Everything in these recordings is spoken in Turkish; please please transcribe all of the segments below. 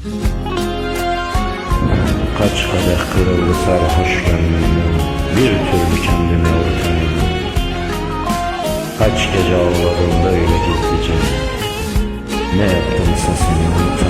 Kaç kadeh kırıldı sarhoş gönlümden Bir türlü kendimi avutamadım Kaç gece ağladım böyle gizlice. Ne yaptımsa seni unutamadım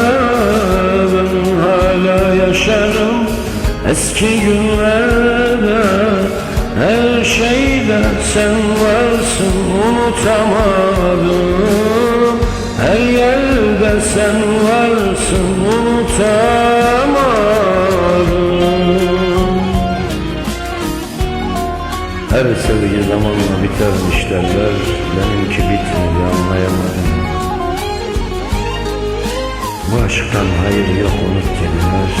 eski günlerde Her şeyde sen varsın unutamadım. Her yerde sen varsın unutamadım. Her sevgi zamanla bitermiş derler Benimki bitmedi anlayamadım. Bu aşktan hayır yok unut dediler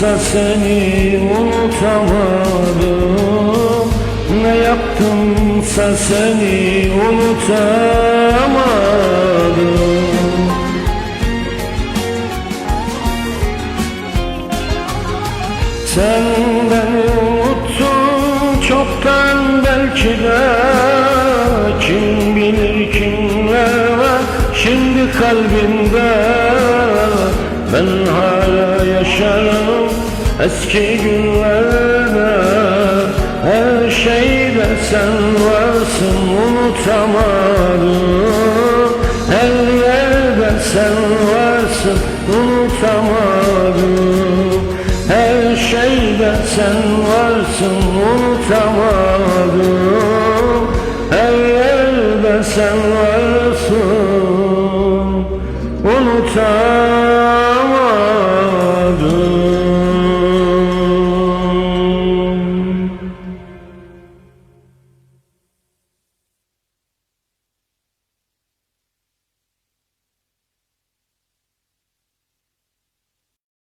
yaptımsa seni unutamadım. Ne yaptımsa seni unutamadım. Sen beni unuttun çoktan belki de. Kim bilir kimler var şimdi kalbimde. Ben hala yaşarım eski günlerde Her şeyde sen varsın unutamadım. Her yerde sen varsın unutamadım. Her şeyde sen varsın unutamadım. Her yerde sen varsın